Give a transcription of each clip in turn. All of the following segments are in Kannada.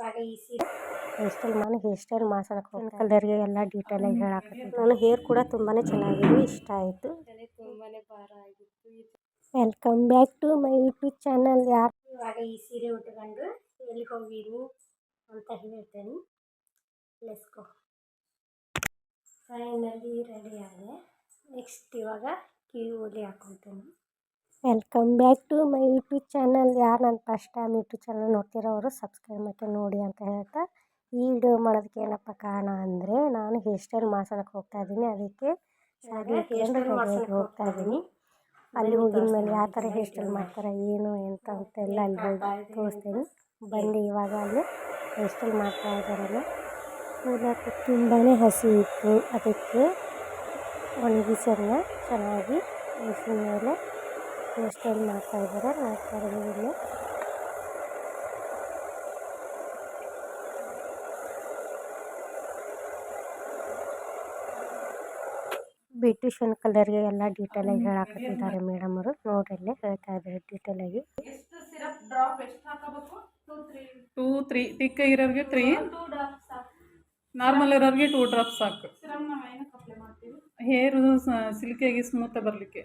ಹೇರ್ ಸ್ಟೈಲ್ ನಾನು ಹೇರ್ ಸ್ಟೈಲ್ ಮಾಡ್ಸೋಕೆ ಹೋಗ್ತೀನಿ ಕಲರ್ಗೆ ಎಲ್ಲ ಡೀಟೇಲಾಗಿ ಹೇಳಾಕತ್ತೀನಿ ನಾನು ಹೇರ್ ಕೂಡ ತುಂಬಾ ಚೆನ್ನಾಗಿದೆ ಇಷ್ಟ ಆಯಿತು. Welcome back to my YouTube channel ಯಾರು ಇವಾಗ ಈ ಸೀರೆ ಉಟ್ಕೊಂಡು ಎಲ್ಲಿ ಹೋಗಿರು ಅಂತ ಹೇಳ್ತೇನೆ. ಲೆಸ್ಕೋ ಫೈನಲಿ ರೆಡಿ ಆದೆ. ನೆಕ್ಸ್ಟ್ ಇವಾಗ ಕಿವಿ ಓಲಿ ಹಾಕೊತೀನಿ welcome back to my YouTube channel ಯಾರು ನನ್ನ ಫಸ್ಟ್ ಟೈಮ್ ಯೂಟ್ಯೂಬ್ ಚಾನಲ್ ನೋಡ್ತಿರೋರು ಸಬ್ಸ್ಕ್ರೈಬ್ ಮಾಡಿ ನೋಡಿ ಅಂತ ಹೇಳ್ತಾ ಈ ವಿಡಿಯೋ ಮಾಡೋದಕ್ಕೆ ಏನಪ್ಪ ಕಾರಣ ಅಂದರೆ ನಾನು ಹೇರ್ ಸ್ಟೈಲ್ ಮಾಡ್ಸೋಕೆ ಹೋಗ್ತಾ ಇದ್ದೀನಿ. ಅದಕ್ಕೆ ರೆಡಿಯಾಗಿ ಹೋಗ್ತಾ ಇದ್ದೀನಿ. ಅಲ್ಲಿ ಹೋಗಿದ ಮೇಲೆ ಯಾವ ಥರ ಹೇರ್ ಸ್ಟೈಲ್ ಮಾಡ್ತಾರೆ ಏನು ಎಂತ ಅಂತೆಲ್ಲ ಅಲ್ಲಿ ಹೋಗಿ ತೋರಿಸ್ತೀನಿ. ಬಂದು ಇವಾಗ ಅಲ್ಲಿ ಹೇರ್ ಸ್ಟೈಲ್ ಮಾಡ್ತಾ ಇದ್ದಾರಲ್ಲ ಕೂದಲು ತುಂಬಾ ಹಸಿ ಇತ್ತು. ಅದಕ್ಕೆ ಒಣಗಿಸನ್ನ ಚೆನ್ನಾಗಿ ಮಿಷಿನ್ ಮೇಲೆ ಸ್ಟೈಲ್ ಮಾಡ್ತಾ ಇದ್ದಾರೆ ನೋಡ್ತಾ ಇರೋದು ಇಲ್ಲಿ. ಬ್ಯೂಟಿಷಿಯನ್ ಕಲರ್ಗೆ ಎಲ್ಲ ಆಗಿ ಹೇಳಾಕತ್ತಿದ್ದಾರೆ ಮೇಡಮ್ ಅವರು. ನೋಡ್ರಿ ಇಲ್ಲಿ ಹೇಳ್ತಾ ಇದ್ದಾರೆ ಡೀಟೇಲ್ ಆಗಿ. ಸಿರಪ್ ಡ್ರಾಪ್ ಎಷ್ಟು ಹಾಕಬೇಕು? ಟೂ ತ್ರೀ ತಿಕ್ಕ ಇರೋರಿಗೆ ತ್ರೀ ನಾರ್ಮಲ್ ಇರೋರಿಗೆ ಟೂ ಡ್ರಾಪ್ಸ್ ಸಾಕು. ಹೇರು ಸಿಲ್ಕಿಯಾಗಿ ಸ್ಮೂತ್ ಬರಲಿಕ್ಕೆ.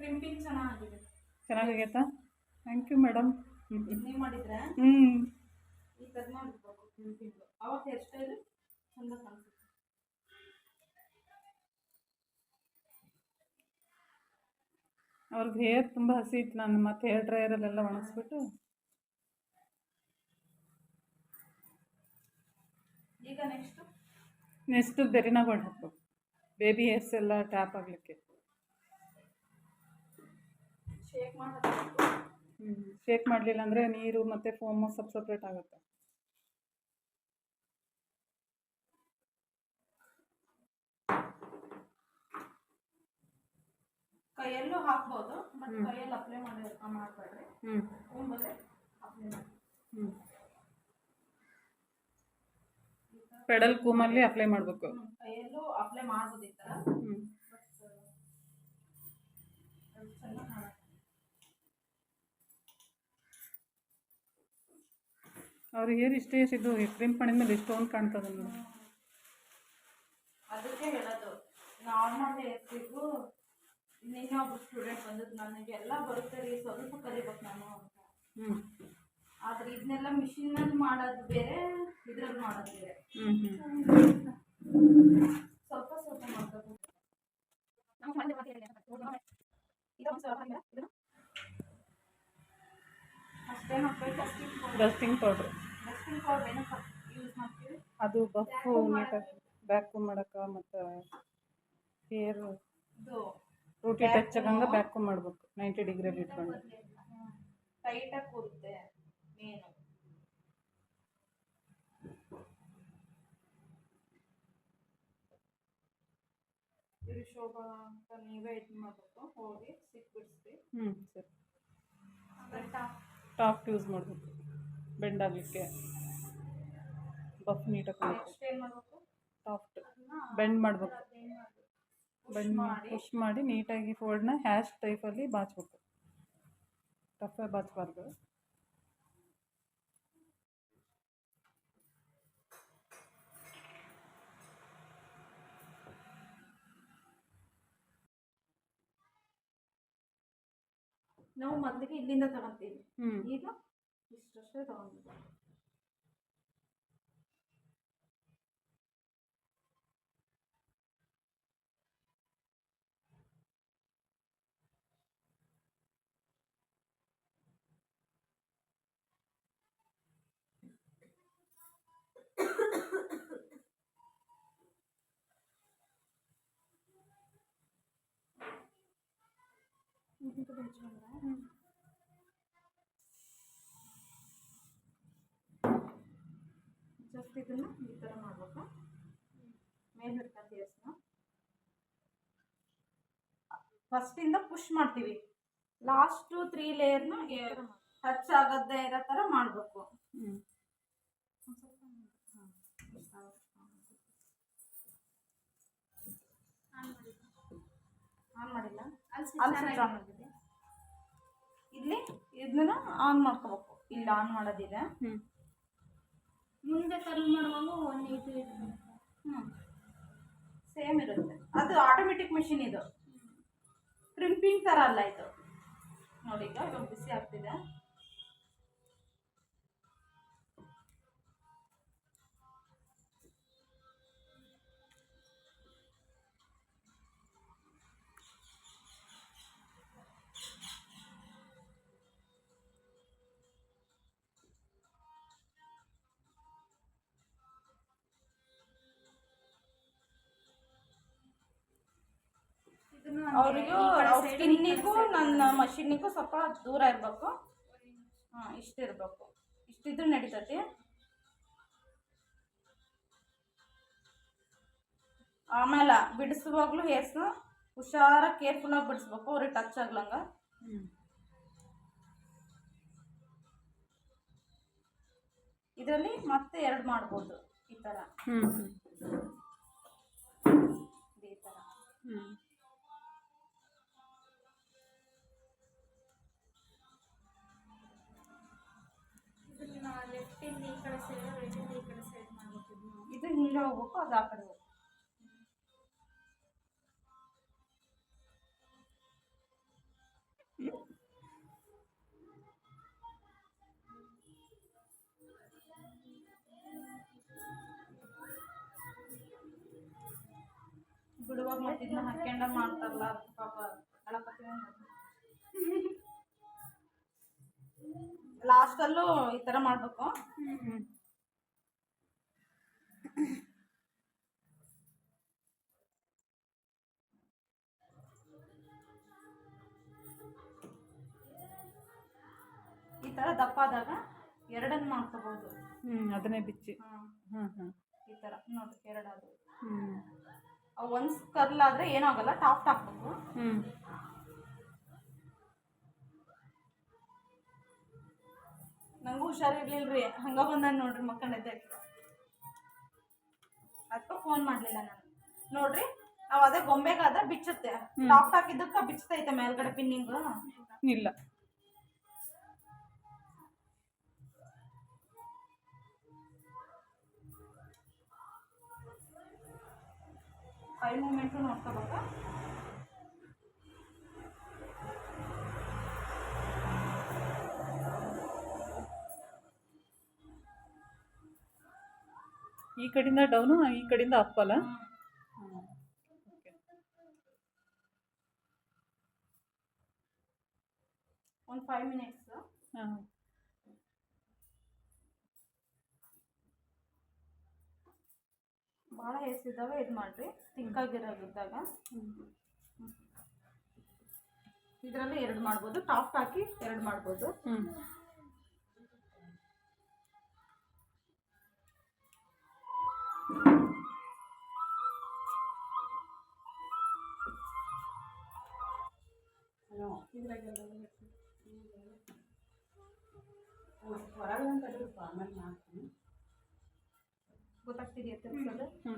ಕ್ರಿಂಪಿಂಗ್ ಚೆನ್ನಾಗಿದೆ. ಚೆನ್ನಾಗಾಗೈತಾ ಥ್ಯಾಂಕ್ ಯು ಮೇಡಮ್ ನೀವು ಮಾಡಿದ್ರೆ? ಹ್ಞೂ ಈ ಥರನ ಬಿಡ್ಬೇಕು ಕ್ರಿಂಪಿಂಗ್ ಅವಾಗ ಹೇರ್ ಸ್ಟೈಲ್ ಚಂದ ಕಾಣಿಸುತ್ತೆ. ಅವ್ರಿಗೆ ಹೇರ್ ತುಂಬ ಹಸಿ ಇತ್ತು. ನಾನು ಮತ್ತೆ ಹೇರ್ ಡ್ರೈಯರಲ್ಲೆಲ್ಲ ಒಣಗಿಸ್ಬಿಟ್ಟು. ಈಗ ನೆಕ್ಸ್ಟು ನೆಕ್ಸ್ಟು ಬೆರಿನಾಗೋಣ ಹಾಕ್ಬೇಕು. ಬೇಬಿ ಹೇರ್ಸ್ ಎಲ್ಲ ಟ್ಯಾಪ್ ಆಗಲಿಕ್ಕೆ. ಶೇಕ್ ಮಾಡಿ ಹ್ಞೂ ಶೇಕ್ ಮಾಡಲಿಲ್ಲ ಅಂದರೆ ನೀರು ಮತ್ತು ಫೋಮು ಸಪ್ ಸಪ್ರೇಟ್ ಆಗುತ್ತೆ. ಕೈಯಲ್ಲೂ ಹಾಕ್ಬೋದು ಬಟ್. ಕೈಯಲ್ಲಿ ಅಪ್ಲೈ ಮಾಡಿ ಮಾಡಬೇಡ್ರಿ. ಹ್ಞೂ ತುಂಬಲ್ಲೇ ಅಪ್ಲೈ ಮಾಡಿ. ಹ್ಞೂ ಪೆಡಲ್ ಕೂಮಲ್ಲಿ ಅಪ್ಲೈ ಮಾಡಬೇಕು. ಕೈಯಲ್ಲೂ ಅಪ್ಲೈ ಮಾಡ್ಬೋದು ಈ ಥರ ಹ್ಞೂ ಚಂದ ಏರ್ ಇಷ್ಟೇ ಇದು ಕ್ರೀಮ್ ಮಾಡಿದ ಮೇಲೆ ಇಷ್ಟೊಂದು ಕಾಣ್ತದೆ ನೋಡಿ. ಅದಕ್ಕೆ ಹೇಳೋದು ನಾರ್ಮಲ್ ಇರ್ತಿಗೂ ನಿನ್ನೆ ಒಬ್ರು ಸ್ಟೂಡೆಂಟ್ ಬಂದದ್ದು ನನಗೆಲ್ಲ ಬರುತ್ತೆ ರೀ ಸ್ವಲ್ಪ ಕಲಿಬೇಕು ನಾನು ಅಂತ. ಹ್ಞೂ ಆದ್ರೆ ಇದನ್ನೆಲ್ಲ ಮಿಷಿನಲ್ಲಿ ಮಾಡೋದು ಬೇರೆ ಇದ್ರಲ್ಲಿ ಮಾಡೋದು ಬೇರೆ. ಸ್ವಲ್ಪ ಸ್ವಲ್ಪ ಮಾಡ್ಬೇಕು ಹಾಕ್ಬೇಕು ಡಸ್ಟಿಂಗ್ ಪೌಡರ್. ಡಸ್ಟಿಂಗ್ ಪೌಡ್ರ್ ಏನಕ್ಕೆ ಯೂಸ್ ಮಾಡ್ತೀವಿ ಅದು ಬಫು ನೀಟಾಗಿ ಬ್ಯಾಕು ಮಾಡೋಕೆ ಮತ್ತು ಹೇರ್ ಇದು ರೂಟಿ ಟಚ್ ಆಗಂಗೆ ಬ್ಯಾಕು ಮಾಡಬೇಕು. ನೈಂಟಿ ಡಿಗ್ರಿಯಲ್ಲಿ ಇಟ್ಕೊಂಡು. ಟೈಟಾಗಿ ಕೂರುತ್ತೆ ಮೇನು ಶೋಭಾ ಅಂತ ನೀವೇ ಇದು ಮಾಡಬೇಕು. ಹೋಗಿ ಸಿಕ್ಬಿಡಿಸ್ರಿ. ಹ್ಞೂ ಸರಿ. ಟಾಪ್ ಟಾಪ್ ಯೂಸ್ ಮಾಡಬೇಕು. ಬೆಂಡ್ ಆಗಲಿಕ್ಕೆ. ಬಫ್ ನೀಟಾಗಿ ಮಾಡಬೇಕು. ನೆಕ್ಸ್ಟ್ ಏನು ಮಾಡಬೇಕು? ಸಾಫ್ಟ್ ಬೆಂಡ್ ಮಾಡಬೇಕು. ಬೆಂಡ್ ಮಾಡಿ ಪುಷ್ ಮಾಡಿ ನೀಟಾಗಿ ಫೋಲ್ಡ್ನ ಹ್ಯಾಶ್ ಟೈಪಲ್ಲಿ ಬಾಚಬೇಕು. ಟಫೇ ಬಾಚಬಾರ್ದು. ನಾವು ಮೊದಲಿಗೆ ಇಲ್ಲಿಂದ ತಗೊಂತೀವಿ. ಈಗ ಇಷ್ಟಷ್ಟೇ ತಗೊಂಡಿದ್ದೆ ಜಸ್ಟ್ ಇದನ್ನ ಈ ಥರ ಮಾಡ್ಬೇಕು ಮೇಲೆ ಹಿಡ್ಕೊಂಡು ಫಸ್ಟಿಂದ ಪುಷ್ ಮಾಡ್ತೀವಿ ಲಾಸ್ಟು ತ್ರೀ ಲೇಯರ್ನ ಟಚ್ ಆಗದೇ ಇರೋ ಥರ ಮಾಡಬೇಕು ಆನ್ ಮಾಡಿಲ್ಲ ಅಲ್ಲಿ ಇದನ್ನ ಆನ್ ಮಾಡ್ಕೋಬೇಕು. ಇಲ್ಲಿ ಆನ್ ಮಾಡೋದಿದೆ. ಹ್ಞೂ ಮುಂದೆ ಕರ್ಲ್ ಮಾಡುವಾಗ ಒಂದು ಇದು ಹ್ಞೂ ಸೇಮ್ ಇರುತ್ತೆ. ಅದು ಆಟೋಮೆಟಿಕ್ ಮೆಷಿನ್ ಇದು. ಕ್ರಿಂಪಿಂಗ್ ಥರ ಅಲ್ಲ ಇದು. ನೋಡಿ ಈಗ ಬಿಸಿ ಆಗ್ತಿದೆ. ಅವ್ರಿಗೂ ಅವ್ರ ಸ್ಕಿನ್ನಿಗೂ ನನ್ನ ಮಷಿನ್ನಿಗೂ ಸ್ವಲ್ಪ ದೂರ ಇರಬೇಕು. ಹಾಂ ಇಷ್ಟು ಇರಬೇಕು ನಡೀತತಿ. ನಡೀತೈತಿ ಆಮೇಲೆ ಬಿಡಿಸುವಾಗ್ಲೂ ಹೇರ್ಸ್ನ ಹುಷಾರಾಗಿ ಕೇರ್ಫುಲ್ಲಾಗಿ ಬಿಡಿಸ್ಬೇಕು. ಅವ್ರಿಗೆ ಟಚ್ ಆಗ್ಲಂಗ. ಇದರಲ್ಲಿ ಮತ್ತೆ ಎರಡು ಮಾಡ್ಬೋದು. ಈ ಥರ ಈ ಥರ ಕಡೆ ಸೈಡ್ ರೈಟಿಂದ ಈ ಕಡೆ ಸೈಡ್ ಮಾಡ್ಬೇಕು ಇದು ಹಿಂಗೆ ಹೋಗ್ಬೇಕು, ಅದು ಆ ಕಡೆ ಹೋಗ್ಬೇಕು. ಬಿಡುವಾಗ ಮತ್ತೆ ಇದನ್ನ ಹಾಕ್ಕೊಂಡ ಮಾಡ್ತಾರಲ್ಲ ಅದಕ್ಕೆ ಪಾಪ ಅಳಕತ್ತಿ ಲಾಸ್ಟಲ್ಲೂ ಈ ಥರ ಮಾಡಬೇಕು. ಈ ಥರ ದಪ್ಪಾದಾಗ ಎರಡನ್ನು ಮಾಡ್ಕೋಬೋದು ಹ್ಞೂ ಅದನ್ನೇ ಬಿಚ್ಚಿ. ಹಾಂ. ಹಾಂ ಈ ಥರ ನೋಡಿ ಎರಡಾದ್ರು. ಹ್ಞೂ ಒಂದ್ ಆದರೆ ಏನಾಗಲ್ಲ ಟಾಫ್ಟ್ ಹಾಕ್ಬೇಕು. ಹ್ಞೂ ನಂಗೂ ಹುಷಾರಿರ್ಲಿಲ್ರಿ. ಹಂಗ ಬಂದಾನ ನೋಡ್ರಿ ಮಕ್ಕಂಡೈತೆ ಅದಕ್ಕೆ ಫೋನ್ ಮಾಡ್ಲಿಲ್ಲ ನಾನು. ನೋಡ್ರಿ ಅವ ಅದೇ ಗೊಂಬೆಗಾದ ಬಿಚ್ಚುತ್ತೆ. ಟಾಪ್ ಹಾಕಿದ್ದಕ್ಕೆ ಬಿಚ್ಚತೈತೆ ಮೇಲ್ಗಡೆ ಪಿನ್ನಿಂಗ್ ಇಲ್ಲ. ಐ ಮೂಮೆಂಟು ನೋಡ್ಕೋಬೇಕಾ? ಈ ಕಡೆಯಿಂದ ಡೌನು ಈ ಕಡೆಯಿಂದ ಅಪ್ ಅಲ್ಲ? ಒಂದು ಫೈವ್ ಮಿನಿಟ್ಸ್ ಹಾಂ. ಭಾಳ ಹೆಸಿದಾಗ ಇದು ಮಾಡಿರಿ. ತಿಂಕಾಗಿರೋದಿದ್ದಾಗ ಇದರಲ್ಲಿ ಎರಡು ಮಾಡ್ಬೋದು ಟಾಪ್ ಹಾಕಿ ಎರಡು ಮಾಡ್ಬೋದು. ಹ್ಞೂ ಗೊತ್ತಾಗ್ತಿದೆಯಾ ತಿರ್ಗ್ಸೋದು? ಹ್ಞೂ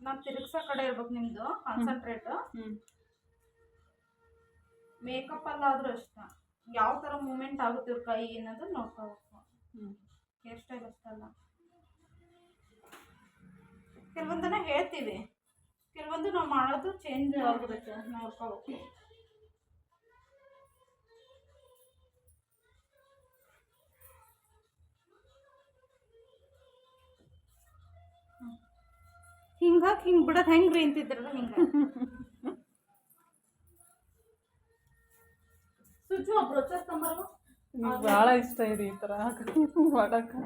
ನಾವು ತಿರುಗ್ಸೋ ಕಡೆ ಇರ್ಬೇಕು ನಿಮ್ಮದು ಕಾನ್ಸಂಟ್ರೇಟ್ ಮೇಕಪ್ ಅಲ್ಲಾದ್ರೂ ಅಷ್ಟೇ. ಯಾವ ಥರ ಮೂಮೆಂಟ್ ಆಗುತ್ತೆ ಇವ್ರ ಕೈ ಅನ್ನೋದು ನೋಡ್ಕೋಬೇಕು ಹೇರ್ ಸ್ಟೈಲ್ ಅಷ್ಟಲ್ಲ ಕೆಲವೊಂದನ್ನ ಹೇಳ್ತೀವಿ. ಕೆಲವೊಂದು ನಾವು ಮಾಡೋದು ಚೇಂಜ್ ಆಗಬೇಕು ನೋಡ್ಕೋಬೇಕು ಹಿಂಗಾಗಿ ಹಿಂಗೆ ಬಿಡೋದು ಹೆಂಗೆ ರೀ ಅಂತಿದ್ರಲ್ಲ ಹಿಂಗೆ. ಸುಜು ಒಬ್ರು ಚಸ್ಕೊಂಬರು ಭಾಳ ಇಷ್ಟ ಇದೆ ಈ ಥರ ಮಾಡಕ್ಕೆ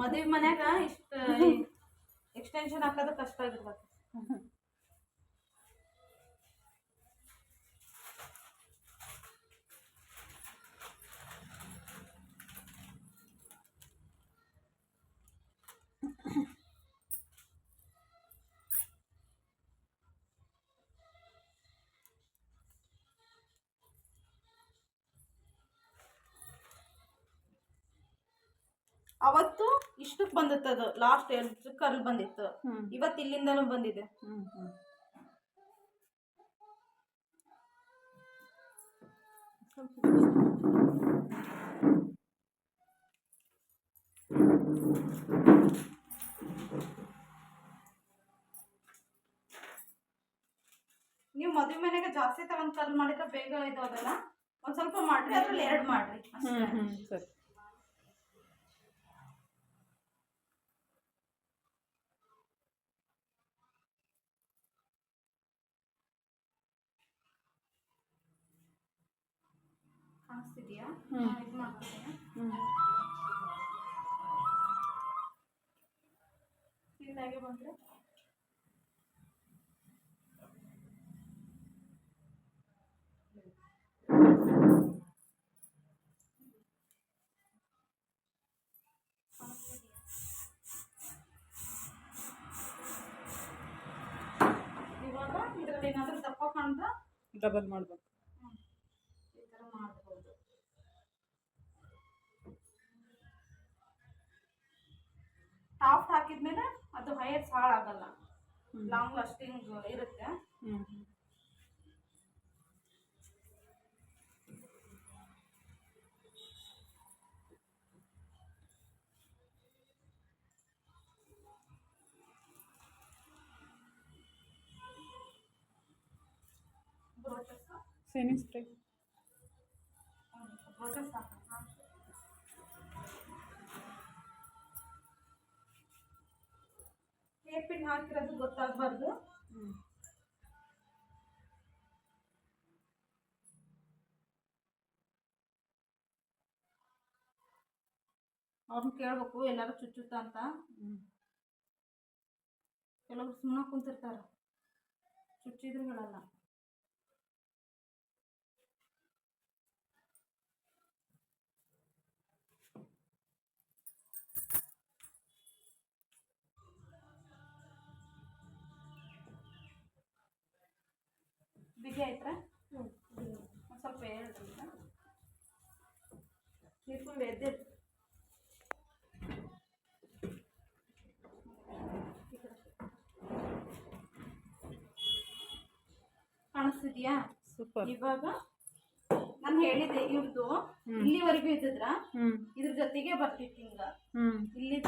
ಮದುವೆ ಮನ್ಯಾಗ ಇಷ್ಟು ಎಕ್ಸ್ಟೆನ್ಷನ್ ಹಾಕೋದು ಕಷ್ಟ ಆಗಿರ್ಬೇಕು. ಅವತ್ತು ಇಷ್ಟಕ್ಕೆ ಬಂದಿತ್ತು ಅದು. ಲಾಸ್ಟ್ ಎರಡು ಕರ್ಲ್ ಬಂದಿತ್ತು. ಇವತ್ತು ಇಲ್ಲಿಂದನೂ ಬಂದಿದೆ. ನೀವು ಮದುವೆ ಮನೆಗೆ ಜಾಸ್ತಿ ತಗೊಂಡ್ ಕಲ್ ಮಾಡಿದ್ರೆ ಬೇಗ ಇದು ಅದಲ್ಲ ಒಂದ್ ಸ್ವಲ್ಪ ಮಾಡ್ರಿ ಅದ್ರಲ್ಲಿ ಎರಡು ಮಾಡ್ರಿ. ಸರಿ. ಕಾಣಿಸ್ತಿದ್ಯಾ ಹ್ಮ್. ನಾನು ಇದು ಮಾಡ್ತೀನಿ ಹ್ಞೂ ಇದಾಗೆ ಬಂದ್ರೆ ಇವಾಗ ಇದ್ರಲ್ಲಿ ಏನಾದ್ರೂ ದಪ್ಪ ಕಾಣ್ತಾ ಡಬಲ್ ಮಾಡ್ಬೇಕು ಟಾಪ್ ಹಾಕಿದ್ಮೇಲೆ ಅದು ಹೈಯರ್ಸ್ ಹಾಳಾಗಲ್ಲ ಲಾಂಗ್ ಲಾಸ್ಟಿಂಗ್ ಇರುತ್ತೆ ಹ್ಞೂ ಬ್ರೋಚಸ್ ಸೇವಿಂಗ್ ಸ್ಪ್ರೇ ಬ್ರೋಚಸ್ ಪಿನ್ ಹಾಕಿರೋದು ಗೊತ್ತಾಗಬಾರ್ದು. ಅವ್ರನ್ನ ಕೇಳ್ಬೇಕು ಎಲ್ಲರೂ ಚುಚ್ಚುತ್ತ ಅಂತ. ಕೆಲವ್ರು ಸುಮ್ಮನೆ ಕುಂತಿರ್ತಾರೆ. ಚುಚ್ಚಿದ್ರು ಹೇಳಲ್ಲ. ಆಯ್ತಾ ಒಂದು ಸ್ವಲ್ಪ ಹೇಳ್ರಿ ನೀರು ತುಂಬ ಎದ್ದಿರ್ ಕಾಣಿಸ್ತಿದ್ಯಾ? ಸೂಪರ್. ಇವಾಗ ನಾನು ಹೇಳಿದ್ದೆ ಇವ್ರದ್ದು ಇಲ್ಲಿವರೆಗೂ ಇದ್ದಿದ್ರ? ಇದ್ರ ಜೊತೆಗೆ ಬರ್ತಿತ್ತು ಹಿಂಗ. ಇಲ್ಲಿ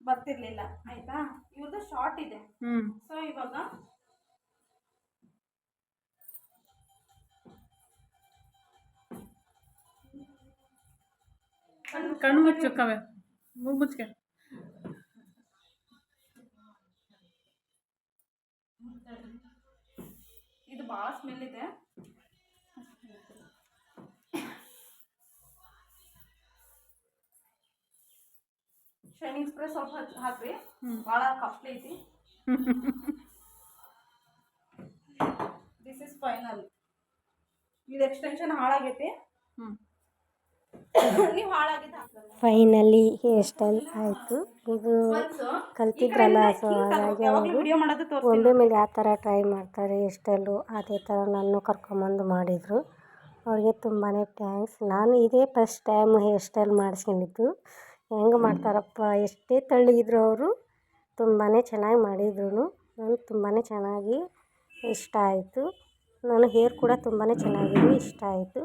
ಬರ್ತಿರ್ಲಿಲ್ಲ ಆಯ್ತಾ? ಇವ್ರದ್ದು ಶಾರ್ಟ್ ಇದೆ. ಸೊ ಇವಾಗ ಕಣ್ಣು ಮುಚ್ಚು ಕವೆ. ಮೂಗು ಮುಚ್ಕೆ. ಇದು ಭಾಳ ಸ್ಮೆಲ್ ಇದೆ. ಶೈನಿಂಗ್ ಸ್ಪ್ರೇ ಸ್ವಲ್ಪ ಹಾಕ್ರಿ. ಭಾಳ ಕಾಸ್ಟ್ಲಿ ಐತಿ. ದಿಸ್ ಇಸ್ ಫೈನಲ್ ಇದು ಎಕ್ಸ್ಟೆನ್ಷನ್ ಹಾಳಾಗೈತಿ. ಹ್ಞೂ ಫೈನಲಿ ಹೇರ್ ಸ್ಟೈಲ್ ಆಯಿತು. ಇದು ಕಲ್ತಿದ್ರಲ್ಲ ಸೊ ಹಾಗಾಗಿ ಅವರು ಒಮ್ಮೆ ಮೇಲೆ ಯಾವ ಥರ ಟ್ರೈ ಮಾಡ್ತಾರೆ ಹೇರ್ ಸ್ಟೈಲು ಅದೇ ಥರ ನಾನು ಕರ್ಕೊಂಬಂದು ಮಾಡಿದರು. ಅವ್ರಿಗೆ ತುಂಬಾ ಥ್ಯಾಂಕ್ಸ್ ನಾನು ಇದೇ ಫಸ್ಟ್ ಟೈಮ್ ಹೇರ್ ಸ್ಟೈಲ್ ಮಾಡಿಸ್ಕೊಂಡಿದ್ದು. ಹೆಂಗೆ ಮಾಡ್ತಾರಪ್ಪ ಎಷ್ಟೇ ತಳ್ಳಿದ್ರು ಅವರು ತುಂಬಾ ಚೆನ್ನಾಗಿ ಮಾಡಿದ್ರು ನನಗೆ ತುಂಬಾ ಚೆನ್ನಾಗಿ ಇಷ್ಟ ಆಯಿತು. ನನ್ನ ಹೇರ್ ಕೂಡ ತುಂಬಾ ಚೆನ್ನಾಗಿದೆ ಇಷ್ಟ ಆಯಿತು.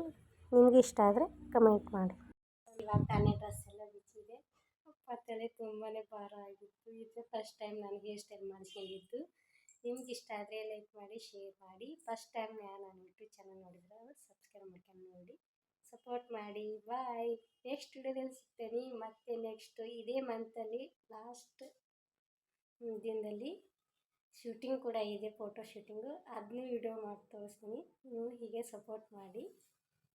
ನಿಮ್ಗೆ ಇಷ್ಟ ಆದರೆ ಕಮೆಂಟ್ ಮಾಡಿ. ಇವಾಗ ತಾನೇ ಡ್ರೆಸ್ ಎಲ್ಲ ಬಿಚ್ಚಿದೆ. ತಲೆ ತುಂಬಾ ಭಾರ ಆಗಿತ್ತು. ಇದು ಫಸ್ಟ್ ಟೈಮ್ ನಾನು ಹೇರ್ ಸ್ಟೈಲ್ ಮಾಡಿಸ್ಕೊಂಡಿದ್ದು ನಿಮ್ಗೆ ಇಷ್ಟ ಆದರೆ ಲೈಕ್ ಮಾಡಿ ಶೇರ್ ಮಾಡಿ. ಫಸ್ಟ್ ಟೈಮ್ ನಾನು ಯೂಟ್ಯೂಬ್ ಚಾನಲ್ ನೋಡಿದ್ರೆ ಸಬ್ಸ್ಕ್ರೈಬ್ ಮಾಡ್ಕೊಂಡು ನೋಡಿ. ಸಪೋರ್ಟ್ ಮಾಡಿ. ಬಾಯ್ ನೆಕ್ಸ್ಟ್ ವಿಡಿಯೋದಲ್ಲಿ ಸಿಗ್ತೀನಿ. ಮತ್ತೆ ನೆಕ್ಸ್ಟ್ ಇದೇ ಮಂತಲ್ಲಿ ಲಾಸ್ಟ್ ದಿನದಲ್ಲಿ ಶೂಟಿಂಗ್ ಕೂಡ ಇದೆ ಫೋಟೋ ಶೂಟಿಂಗು ಅದನ್ನೂ ವಿಡಿಯೋ ಮಾಡಿ ತೋರಿಸ್ತೀನಿ. ನೀವು ಹೀಗೆ ಸಪೋರ್ಟ್ ಮಾಡಿ.